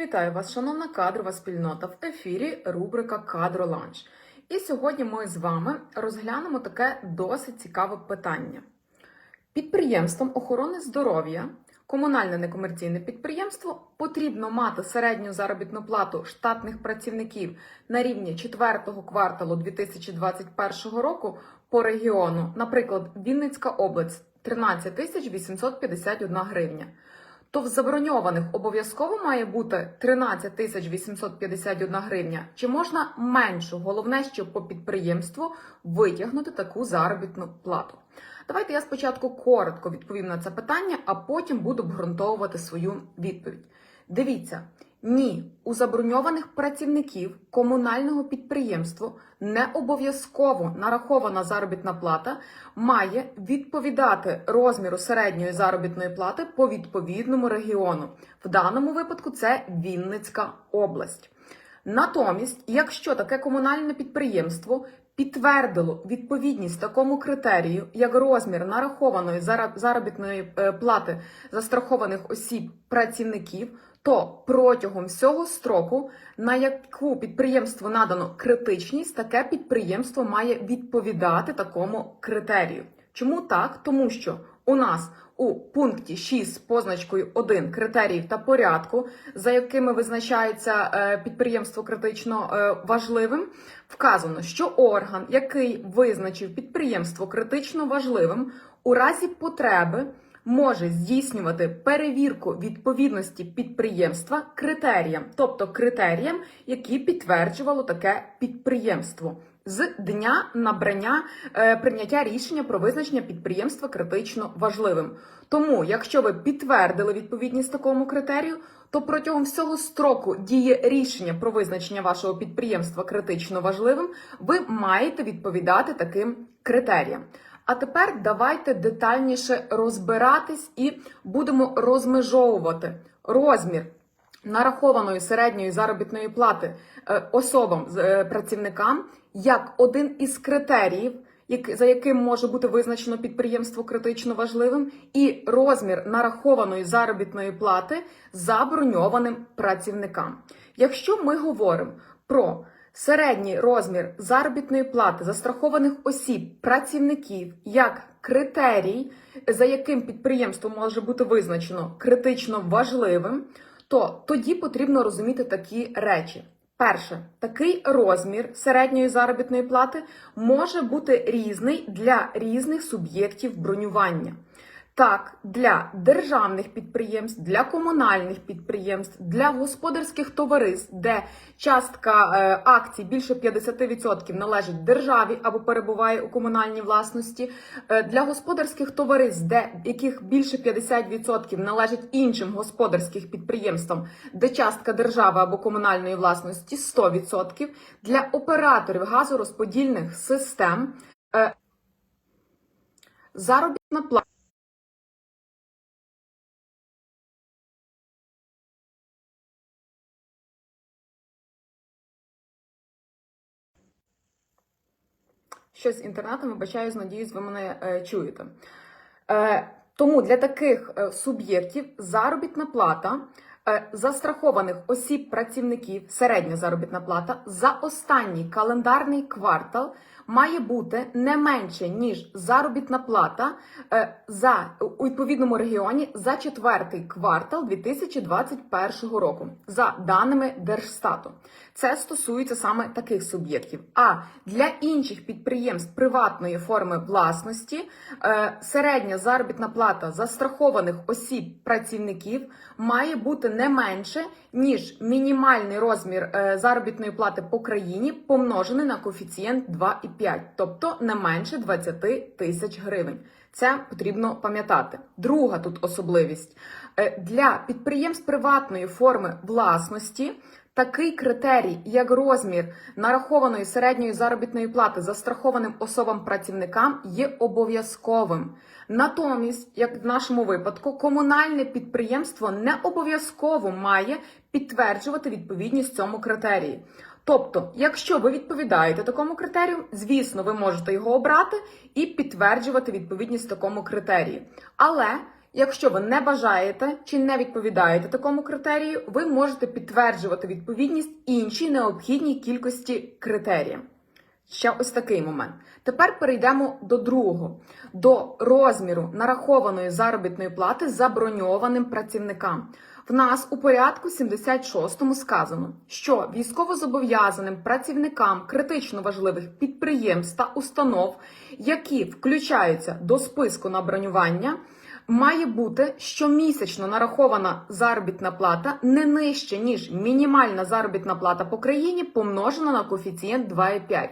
Вітаю вас, шановна кадрова спільнота. В ефірі рубрика Кадроланч. І сьогодні ми з вами розглянемо таке досить цікаве питання. Підприємством охорони здоров'я, комунальне некомерційне підприємство потрібно мати середню заробітну плату штатних працівників на рівні 4 кварталу 2021 року по регіону, наприклад, Вінницька область 13 тисяч 851 гривня. То в заброньованих обов'язково має бути 13 тисяч 851 гривня. Чи можна меншу? Головне, щоб по підприємству витягнути таку заробітну плату. Давайте я спочатку коротко відповім на це питання, а потім буду обґрунтовувати свою відповідь. Дивіться, ні, у заброньованих працівників комунального підприємства не обов'язково нарахована заробітна плата має відповідати розміру середньої заробітної плати по відповідному регіону. В даному випадку це Вінницька область. Натомість, якщо таке комунальне підприємство підтвердило відповідність такому критерію, як розмір нарахованої заробітної е, плати застрахованих осіб працівників, то протягом всього строку, на яку підприємству надано критичність, таке підприємство має відповідати такому критерію. Чому так? Тому що у нас у пункті 6 з позначкою 1 критеріїв та порядку, за якими визначається е, підприємство критично е, важливим, вказано, що орган, який визначив підприємство критично важливим, у разі потреби може здійснювати перевірку відповідності підприємства критеріям, тобто критеріям, які підтверджувало таке підприємство. З дня набрання е, прийняття рішення про визначення підприємства критично важливим. Тому, якщо ви підтвердили відповідність такому критерію, то протягом всього строку дії рішення про визначення вашого підприємства критично важливим, ви маєте відповідати таким критеріям. А тепер давайте детальніше розбиратись і будемо розмежовувати розмір нарахованої середньої заробітної плати е, особам е, працівникам як один із критеріїв, за яким може бути визначено підприємство критично важливим, і розмір нарахованої заробітної плати заброньованим працівникам. Якщо ми говоримо про середній розмір заробітної плати застрахованих осіб працівників як критерій, за яким підприємство може бути визначено критично важливим, то тоді потрібно розуміти такі речі. Перше, такий розмір середньої заробітної плати може бути різний для різних суб'єктів бронювання. Так, для державних підприємств, для комунальних підприємств, для господарських товариств, де частка е, акцій більше 50% належить державі або перебуває у комунальній власності, е, для господарських товариств, де яких більше 50% належить іншим господарським підприємствам, де частка держави або комунальної власності 100%, для операторів газорозподільних систем е, заробітна плата. Щось з інтернетом, вибачаюсь, надіюсь, ви мене е, чуєте. Е, тому для таких е, суб'єктів заробітна плата застрахованих осіб працівників, середня заробітна плата за останній календарний квартал має бути не менше ніж заробітна плата е, за у відповідному регіоні за четвертий квартал 2021 року, за даними Держстату. Це стосується саме таких суб'єктів. А для інших підприємств приватної форми власності е, середня заробітна плата застрахованих осіб працівників має бути не менше ніж мінімальний розмір е, заробітної плати по країні помножений на коефіцієнт 2,5, тобто не менше 20 тисяч гривень. Це потрібно пам'ятати. Друга тут особливість Е, для підприємств приватної форми власності. Такий критерій, як розмір нарахованої середньої заробітної плати застрахованим особам-працівникам, є обов'язковим. Натомість, як в нашому випадку, комунальне підприємство не обов'язково має підтверджувати відповідність цьому критерії. Тобто, якщо ви відповідаєте такому критерію, звісно, ви можете його обрати і підтверджувати відповідність такому критерії. Але Якщо ви не бажаєте чи не відповідаєте такому критерію, ви можете підтверджувати відповідність іншій необхідній кількості критеріям. Ще ось такий момент. Тепер перейдемо до другого: до розміру нарахованої заробітної плати заброньованим працівникам. В нас у порядку 76 сказано, що військовозобов'язаним працівникам критично важливих підприємств та установ, які включаються до списку на бронювання, має бути щомісячно нарахована заробітна плата не нижче, ніж мінімальна заробітна плата по країні, помножена на коефіцієнт 2,5,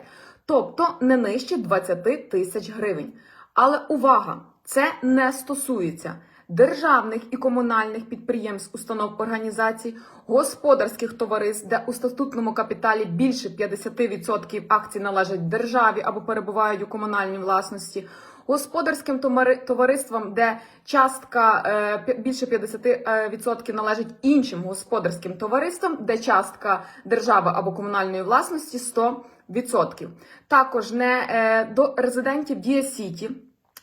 тобто не нижче 20 тисяч гривень. Але увага! Це не стосується державних і комунальних підприємств, установ організацій, господарських товариств, де у статутному капіталі більше 50% акцій належать державі або перебувають у комунальній власності. Господарським товариствам, де частка е, більше 50% належить іншим господарським товариствам, де частка держави або комунальної власності 100%. Також не е, до резидентів Дія Сіті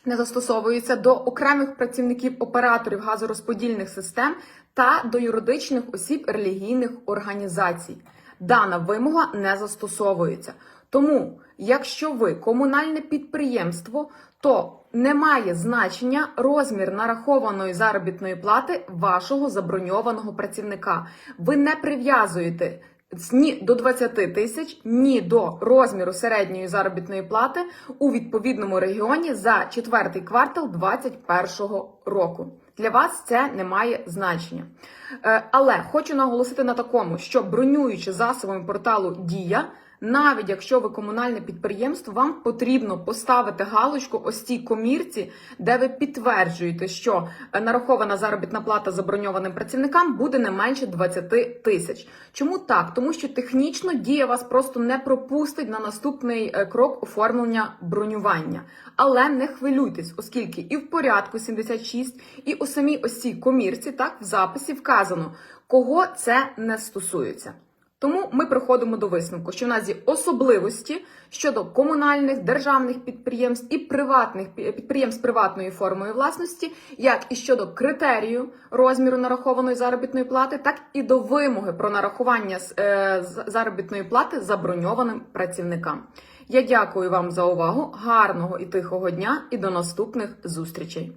не застосовується до окремих працівників операторів газорозподільних систем та до юридичних осіб релігійних організацій. Дана вимога не застосовується. Тому, якщо ви комунальне підприємство, то не має значення розмір нарахованої заробітної плати вашого заброньованого працівника. Ви не прив'язуєте ні до 20 тисяч, ні до розміру середньої заробітної плати у відповідному регіоні за четвертий квартал 2021 року. Для вас це не має значення. Е, Але хочу наголосити на такому, що бронюючи засобами порталу Дія. Навіть якщо ви комунальне підприємство, вам потрібно поставити галочку ось цій комірці, де ви підтверджуєте, що е, нарахована заробітна плата заброньованим працівникам буде не менше 20 тисяч. Чому так? Тому що технічно дія вас просто не пропустить на наступний е, крок оформлення бронювання. Але не хвилюйтесь, оскільки і в порядку 76, і у самій ось цій комірці, так в записі вказано, кого це не стосується. Тому ми приходимо до висновку, що в нас є особливості щодо комунальних державних підприємств і приватних підприємств приватної формою власності, як і щодо критерію розміру нарахованої заробітної плати, так і до вимоги про нарахування е, заробітної плати заброньованим працівникам. Я дякую вам за увагу, гарного і тихого дня і до наступних зустрічей.